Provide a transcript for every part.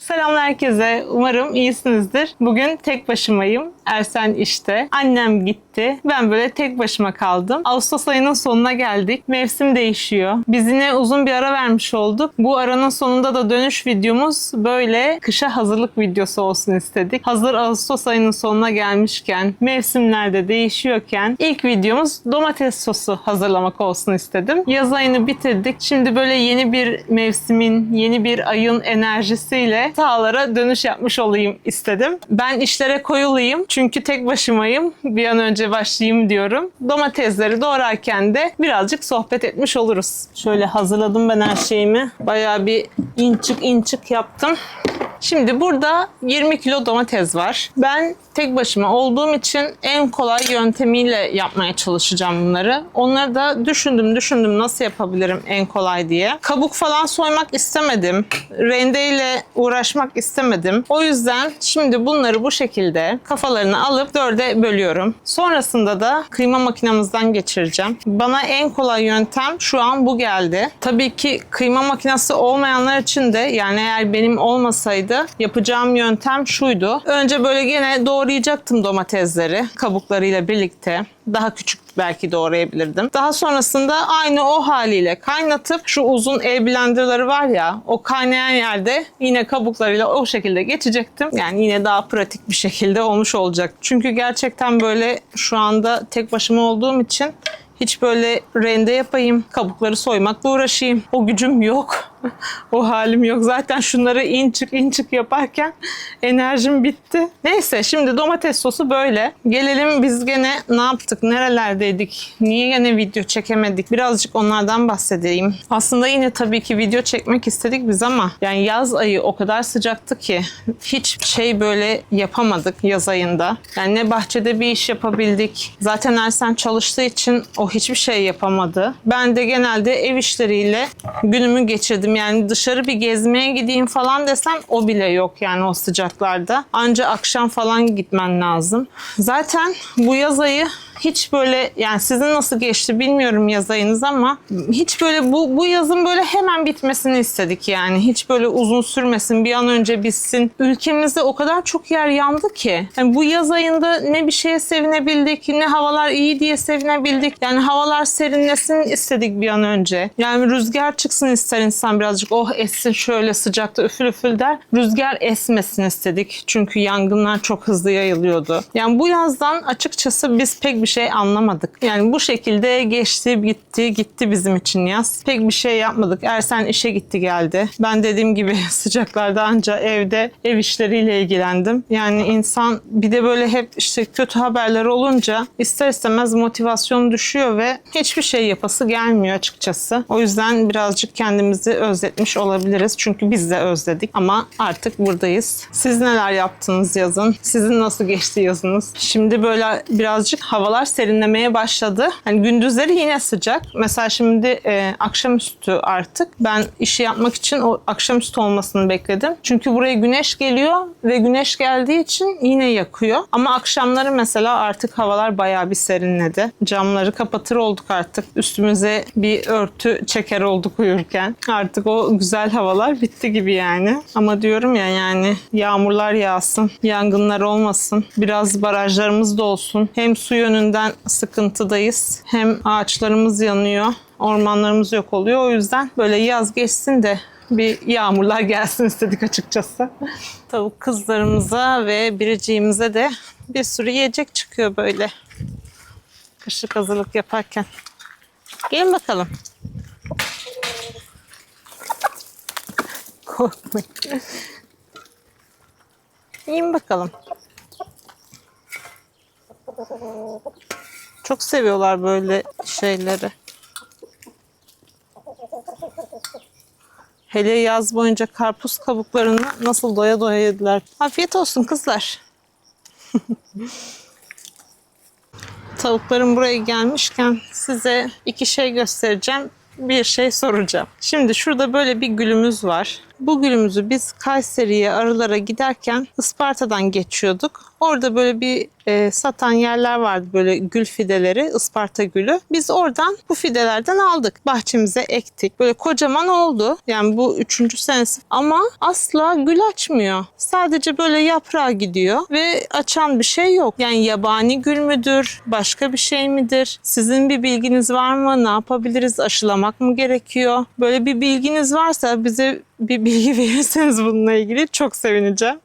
Selam herkese. Umarım iyisinizdir. Bugün tek başımayım. Ersen işte. Annem gitti. Ben böyle tek başıma kaldım. Ağustos ayının sonuna geldik. Mevsim değişiyor. Biz yine uzun bir ara vermiş olduk. Bu aranın sonunda da dönüş videomuz böyle kışa hazırlık videosu olsun istedik. Hazır Ağustos ayının sonuna gelmişken, mevsimler de değişiyorken ilk videomuz domates sosu hazırlamak olsun istedim. Yaz ayını bitirdik. Şimdi böyle yeni bir mevsimin, yeni bir ayın enerjisiyle sahalara dönüş yapmış olayım istedim. Ben işlere koyulayım çünkü tek başımayım. Bir an önce başlayayım diyorum. Domatesleri doğrarken de birazcık sohbet etmiş oluruz. Şöyle hazırladım ben her şeyimi. Bayağı bir inçik inçik yaptım. Şimdi burada 20 kilo domates var. Ben tek başıma olduğum için en kolay yöntemiyle yapmaya çalışacağım bunları. Onları da düşündüm düşündüm nasıl yapabilirim en kolay diye. Kabuk falan soymak istemedim. Rendeyle uğraşmak istemedim. O yüzden şimdi bunları bu şekilde kafalarını alıp dörde bölüyorum. Sonrasında da kıyma makinemizden geçireceğim. Bana en kolay yöntem şu an bu geldi. Tabii ki kıyma makinesi olmayanlar için de yani eğer benim olmasaydı yapacağım yöntem şuydu. Önce böyle gene doğrayacaktım domatesleri kabuklarıyla birlikte. Daha küçük belki doğrayabilirdim. Daha sonrasında aynı o haliyle kaynatıp şu uzun el blenderları var ya o kaynayan yerde yine kabuklarıyla o şekilde geçecektim. Yani yine daha pratik bir şekilde olmuş olacak. Çünkü gerçekten böyle şu anda tek başıma olduğum için hiç böyle rende yapayım, kabukları soymakla uğraşayım. O gücüm yok. O halim yok. Zaten şunları inçik inçik yaparken enerjim bitti. Neyse şimdi domates sosu böyle. Gelelim biz gene ne yaptık, nerelerdeydik, niye gene video çekemedik? Birazcık onlardan bahsedeyim. Aslında yine tabii ki video çekmek istedik biz ama yani yaz ayı o kadar sıcaktı ki hiç şey böyle yapamadık yaz ayında. Yani ne bahçede bir iş yapabildik. Zaten Ersen çalıştığı için o hiçbir şey yapamadı. Ben de genelde ev işleriyle günümü geçirdim. Yani dışarı bir gezmeye gideyim falan desem o bile yok yani o sıcaklarda. Anca akşam falan gitmen lazım. Zaten bu yaz ayı hiç böyle yani sizin nasıl geçti bilmiyorum yaz ayınız ama hiç böyle bu bu yazın böyle hemen bitmesini istedik yani. Hiç böyle uzun sürmesin, bir an önce bitsin. Ülkemizde o kadar çok yer yandı ki. Yani bu yaz ayında ne bir şeye sevinebildik, ne havalar iyi diye sevinebildik. Yani havalar serinlesin istedik bir an önce. Yani rüzgar çıksın ister insan birazcık. Oh essin şöyle sıcakta üfül üfül der. Rüzgar esmesin istedik. Çünkü yangınlar çok hızlı yayılıyordu. Yani bu yazdan açıkçası biz pek bir şey anlamadık. Yani bu şekilde geçti, gitti, gitti bizim için yaz. Pek bir şey yapmadık. Ersen işe gitti geldi. Ben dediğim gibi sıcaklarda anca evde ev işleriyle ilgilendim. Yani insan bir de böyle hep işte kötü haberler olunca ister istemez motivasyon düşüyor ve hiçbir şey yapası gelmiyor açıkçası. O yüzden birazcık kendimizi özletmiş olabiliriz. Çünkü biz de özledik ama artık buradayız. Siz neler yaptınız yazın? Sizin nasıl geçti yazınız? Şimdi böyle birazcık havalar serinlemeye başladı. Hani gündüzleri yine sıcak. Mesela şimdi e, akşamüstü artık ben işi yapmak için o akşamüstü olmasını bekledim. Çünkü buraya güneş geliyor ve güneş geldiği için yine yakıyor. Ama akşamları mesela artık havalar bayağı bir serinledi. Camları kapatır olduk artık. Üstümüze bir örtü çeker olduk uyurken. Artık o güzel havalar bitti gibi yani. Ama diyorum ya yani yağmurlar yağsın, yangınlar olmasın. Biraz barajlarımız da olsun. Hem su yönünden sıkıntıdayız. Hem ağaçlarımız yanıyor. Ormanlarımız yok oluyor. O yüzden böyle yaz geçsin de bir yağmurlar gelsin istedik açıkçası. Tavuk kızlarımıza ve biriciğimize de bir sürü yiyecek çıkıyor böyle. Kışlık hazırlık yaparken. Gelin bakalım. Korkmayın. Yiyin bakalım. Çok seviyorlar böyle şeyleri. Hele yaz boyunca karpuz kabuklarını nasıl doya doya yediler. Afiyet olsun kızlar. Tavuklarım buraya gelmişken size iki şey göstereceğim. Bir şey soracağım. Şimdi şurada böyle bir gülümüz var. Bu gülümüzü biz Kayseri'ye arılara giderken Isparta'dan geçiyorduk. Orada böyle bir e, satan yerler vardı böyle gül fideleri, Isparta gülü. Biz oradan bu fidelerden aldık. Bahçemize ektik. Böyle kocaman oldu. Yani bu üçüncü senesi ama asla gül açmıyor. Sadece böyle yaprağı gidiyor ve açan bir şey yok. Yani yabani gül müdür? Başka bir şey midir? Sizin bir bilginiz var mı? Ne yapabiliriz? Aşılamak mı gerekiyor? Böyle bir bilginiz varsa bize bir bilgi verirseniz bununla ilgili çok sevineceğim.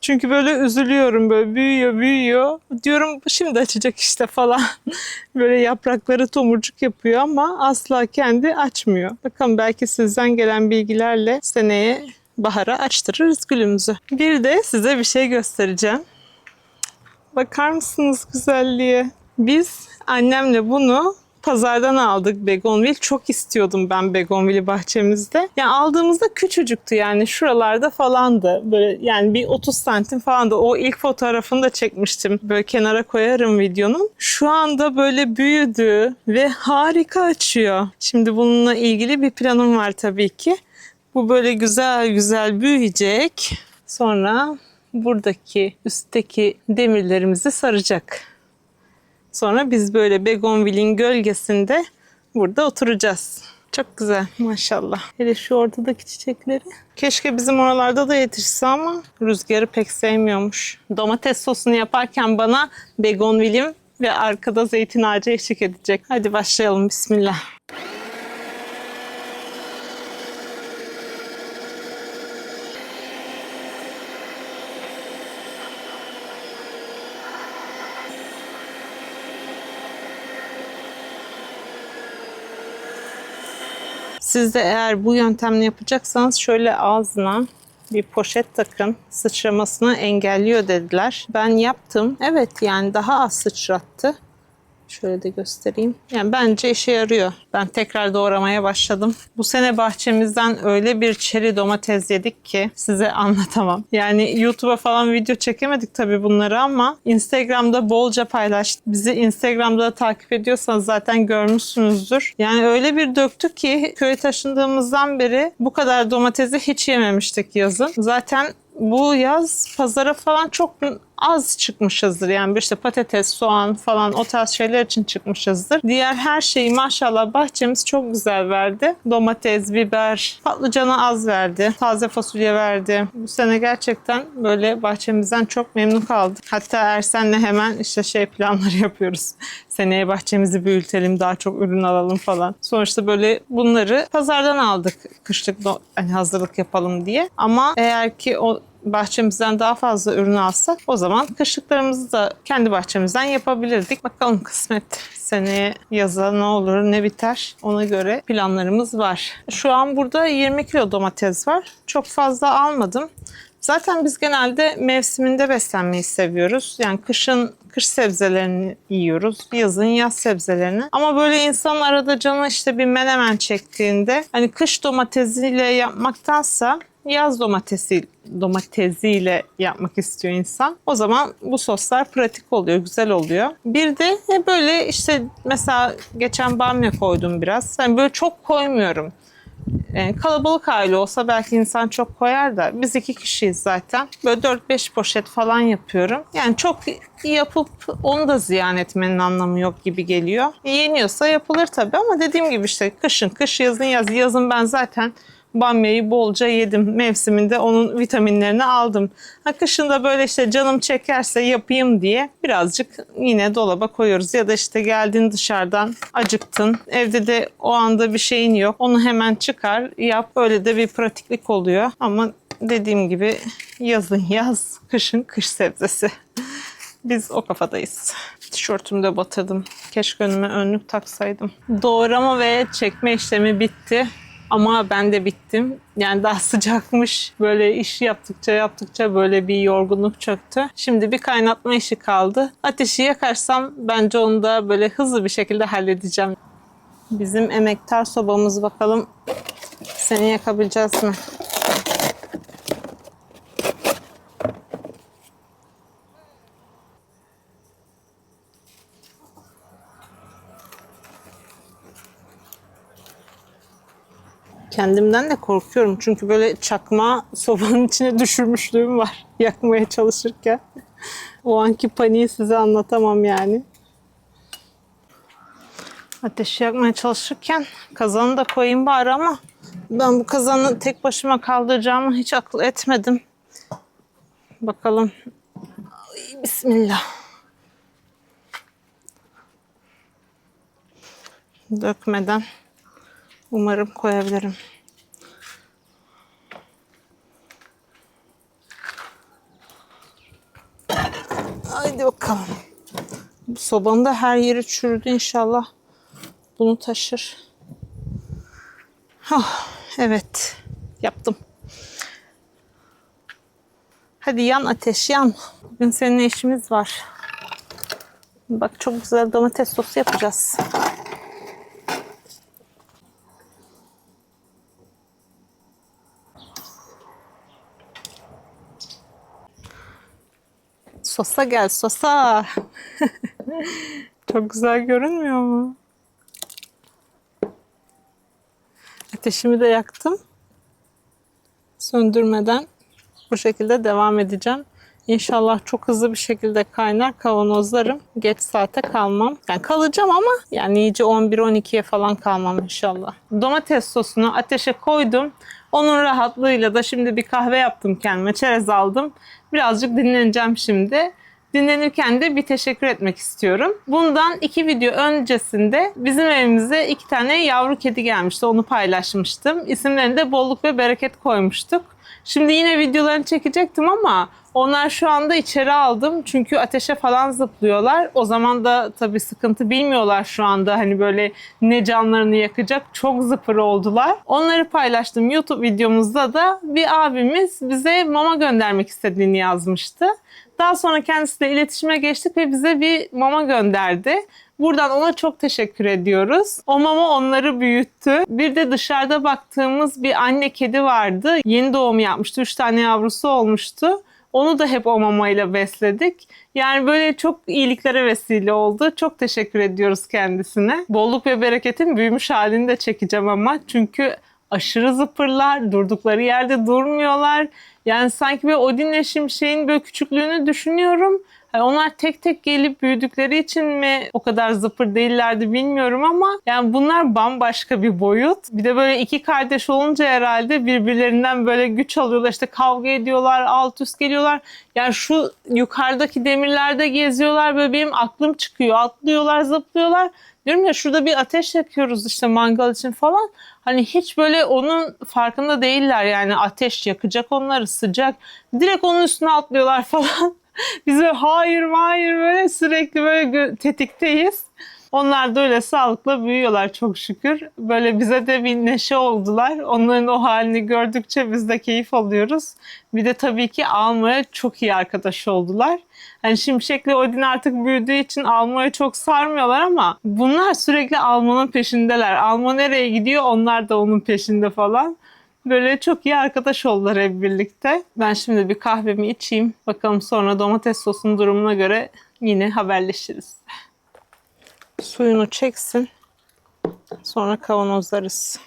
Çünkü böyle üzülüyorum böyle büyüyor büyüyor. Diyorum şimdi açacak işte falan. böyle yaprakları tomurcuk yapıyor ama asla kendi açmıyor. Bakalım belki sizden gelen bilgilerle seneye bahara açtırırız gülümüzü. Bir de size bir şey göstereceğim. Bakar mısınız güzelliğe? Biz annemle bunu pazardan aldık begonvil. Çok istiyordum ben begonvili bahçemizde. Yani aldığımızda küçücüktü yani şuralarda falandı. Böyle yani bir 30 santim falandı. O ilk fotoğrafını da çekmiştim. Böyle kenara koyarım videonun. Şu anda böyle büyüdü ve harika açıyor. Şimdi bununla ilgili bir planım var tabii ki. Bu böyle güzel güzel büyüyecek. Sonra buradaki üstteki demirlerimizi saracak. Sonra biz böyle begonvilin gölgesinde burada oturacağız. Çok güzel maşallah. Hele şu ortadaki çiçekleri. Keşke bizim oralarda da yetişse ama rüzgarı pek sevmiyormuş. Domates sosunu yaparken bana begonvilim ve arkada zeytin ağacı eşlik edecek. Hadi başlayalım bismillah. Siz de eğer bu yöntemle yapacaksanız şöyle ağzına bir poşet takın. Sıçramasını engelliyor dediler. Ben yaptım. Evet yani daha az sıçrattı. Şöyle de göstereyim. Yani bence işe yarıyor. Ben tekrar doğramaya başladım. Bu sene bahçemizden öyle bir çeri domates yedik ki size anlatamam. Yani YouTube'a falan video çekemedik tabii bunları ama Instagram'da bolca paylaştık. Bizi Instagram'da da takip ediyorsanız zaten görmüşsünüzdür. Yani öyle bir döktük ki köye taşındığımızdan beri bu kadar domatesi hiç yememiştik yazın. Zaten bu yaz pazara falan çok az çıkmışızdır. Yani işte patates, soğan falan o tarz şeyler için çıkmışızdır. Diğer her şeyi maşallah bahçemiz çok güzel verdi. Domates, biber, patlıcanı az verdi. Taze fasulye verdi. Bu sene gerçekten böyle bahçemizden çok memnun kaldık. Hatta Ersen'le hemen işte şey planları yapıyoruz. Seneye bahçemizi büyütelim, daha çok ürün alalım falan. Sonuçta böyle bunları pazardan aldık. Kışlık hani hazırlık yapalım diye. Ama eğer ki o bahçemizden daha fazla ürün alsak o zaman kışlıklarımızı da kendi bahçemizden yapabilirdik. Bakalım kısmet seneye yaza ne olur ne biter ona göre planlarımız var. Şu an burada 20 kilo domates var. Çok fazla almadım. Zaten biz genelde mevsiminde beslenmeyi seviyoruz. Yani kışın kış sebzelerini yiyoruz. Yazın yaz sebzelerini. Ama böyle insanın arada canı işte bir menemen çektiğinde hani kış domatesiyle yapmaktansa yaz domatesi domatesiyle yapmak istiyor insan. O zaman bu soslar pratik oluyor, güzel oluyor. Bir de böyle işte mesela geçen bamya koydum biraz. Yani böyle çok koymuyorum. Yani kalabalık aile olsa belki insan çok koyar da biz iki kişiyiz zaten. Böyle 4-5 poşet falan yapıyorum. Yani çok yapıp onu da ziyan etmenin anlamı yok gibi geliyor. Yeniyorsa yapılır tabii ama dediğim gibi işte kışın kış yazın yaz. Yazın ben zaten bamyayı bolca yedim. Mevsiminde onun vitaminlerini aldım. Ha, kışında böyle işte canım çekerse yapayım diye birazcık yine dolaba koyuyoruz. Ya da işte geldin dışarıdan acıktın. Evde de o anda bir şeyin yok. Onu hemen çıkar yap. Öyle de bir pratiklik oluyor. Ama dediğim gibi yazın yaz, kışın kış sebzesi. Biz o kafadayız. Tişörtümü de batırdım. Keşke önüme önlük taksaydım. Doğrama ve çekme işlemi bitti. Ama ben de bittim. Yani daha sıcakmış. Böyle iş yaptıkça yaptıkça böyle bir yorgunluk çöktü. Şimdi bir kaynatma işi kaldı. Ateşi yakarsam bence onu da böyle hızlı bir şekilde halledeceğim. Bizim emektar sobamız bakalım seni yakabileceğiz mi? Kendimden de korkuyorum çünkü böyle çakma sobanın içine düşürmüşlüğüm var yakmaya çalışırken. O anki paniği size anlatamam yani. Ateşi yakmaya çalışırken kazanı da koyayım bari ama ben bu kazanı tek başıma kaldıracağımı hiç akıl etmedim. Bakalım. Ay, Bismillah. Dökmeden umarım koyabilirim. Haydi bakalım. Sobanın da her yeri çürüdü inşallah. Bunu taşır. Oh, evet. Yaptım. Hadi yan ateş yan. Bugün seninle işimiz var. Bak çok güzel domates sosu yapacağız. Sosa gel sosa. çok güzel görünmüyor mu? Ateşimi de yaktım. Söndürmeden bu şekilde devam edeceğim. İnşallah çok hızlı bir şekilde kaynar kavanozlarım. Geç saate kalmam. Yani kalacağım ama yani iyice 11-12'ye falan kalmam inşallah. Domates sosunu ateşe koydum. Onun rahatlığıyla da şimdi bir kahve yaptım kendime. Çerez aldım. Birazcık dinleneceğim şimdi. Dinlenirken de bir teşekkür etmek istiyorum. Bundan iki video öncesinde bizim evimize iki tane yavru kedi gelmişti. Onu paylaşmıştım. İsimlerini de bolluk ve bereket koymuştuk. Şimdi yine videolarını çekecektim ama onlar şu anda içeri aldım. Çünkü ateşe falan zıplıyorlar. O zaman da tabii sıkıntı bilmiyorlar şu anda. Hani böyle ne canlarını yakacak. Çok zıpır oldular. Onları paylaştım. YouTube videomuzda da bir abimiz bize mama göndermek istediğini yazmıştı. Daha sonra kendisiyle iletişime geçtik ve bize bir mama gönderdi. Buradan ona çok teşekkür ediyoruz. O mama onları büyüttü. Bir de dışarıda baktığımız bir anne kedi vardı. Yeni doğum yapmıştı. Üç tane yavrusu olmuştu. Onu da hep o mamayla besledik. Yani böyle çok iyiliklere vesile oldu. Çok teşekkür ediyoruz kendisine. Bolluk ve bereketin büyümüş halini de çekeceğim ama. Çünkü aşırı zıpırlar. Durdukları yerde durmuyorlar. Yani sanki böyle Odin'le Şimşek'in böyle küçüklüğünü düşünüyorum. Hani onlar tek tek gelip büyüdükleri için mi o kadar zıpır değillerdi bilmiyorum ama yani bunlar bambaşka bir boyut. Bir de böyle iki kardeş olunca herhalde birbirlerinden böyle güç alıyorlar. İşte kavga ediyorlar, alt üst geliyorlar. Yani şu yukarıdaki demirlerde geziyorlar böyle benim aklım çıkıyor. Atlıyorlar, zıplıyorlar. Diyorum ya şurada bir ateş yakıyoruz işte mangal için falan. Hani hiç böyle onun farkında değiller yani ateş yakacak onları sıcak. Direkt onun üstüne atlıyorlar falan. Biz böyle hayır hayır böyle sürekli böyle tetikteyiz. Onlar da öyle sağlıkla büyüyorlar çok şükür. Böyle bize de bir neşe oldular. Onların o halini gördükçe biz de keyif alıyoruz. Bir de tabii ki almaya çok iyi arkadaş oldular. Hani Şimşek'le Odin artık büyüdüğü için almaya çok sarmıyorlar ama bunlar sürekli almanın peşindeler. Alma nereye gidiyor onlar da onun peşinde falan. Böyle çok iyi arkadaş oldular hep birlikte. Ben şimdi bir kahvemi içeyim. Bakalım sonra domates sosunun durumuna göre yine haberleşiriz. Suyunu çeksin. Sonra kavanozlarız.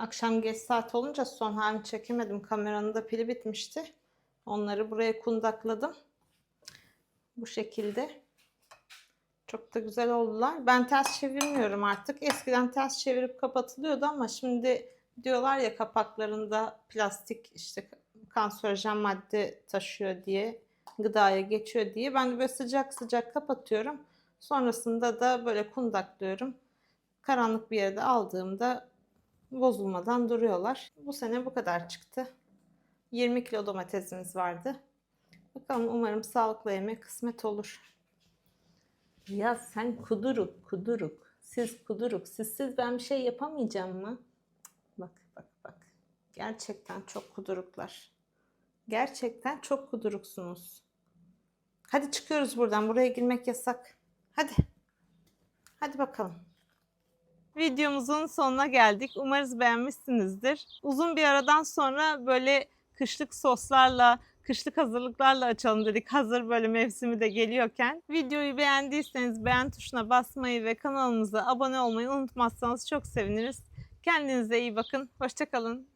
Akşam geç saat olunca son halini çekemedim. Kameranın da pili bitmişti. Onları buraya kundakladım. Bu şekilde. Çok da güzel oldular. Ben ters çevirmiyorum artık. Eskiden ters çevirip kapatılıyordu ama şimdi diyorlar ya kapaklarında plastik işte kanserojen madde taşıyor diye gıdaya geçiyor diye. Ben de böyle sıcak sıcak kapatıyorum. Sonrasında da böyle kundaklıyorum. Karanlık bir yerde aldığımda bozulmadan duruyorlar. Bu sene bu kadar çıktı. 20 kilo domatesimiz vardı. Bakalım umarım sağlıklı yemek kısmet olur. Ya sen kuduruk kuduruk. Siz kuduruk. Sizsiz ben bir şey yapamayacağım mı? Bak bak bak. Gerçekten çok kuduruklar. Gerçekten çok kuduruksunuz. Hadi çıkıyoruz buradan. Buraya girmek yasak. Hadi. Hadi bakalım. Videomuzun sonuna geldik. Umarız beğenmişsinizdir. Uzun bir aradan sonra böyle kışlık soslarla, kışlık hazırlıklarla açalım dedik. Hazır böyle mevsimi de geliyorken. Videoyu beğendiyseniz beğen tuşuna basmayı ve kanalımıza abone olmayı unutmazsanız çok seviniriz. Kendinize iyi bakın. Hoşçakalın.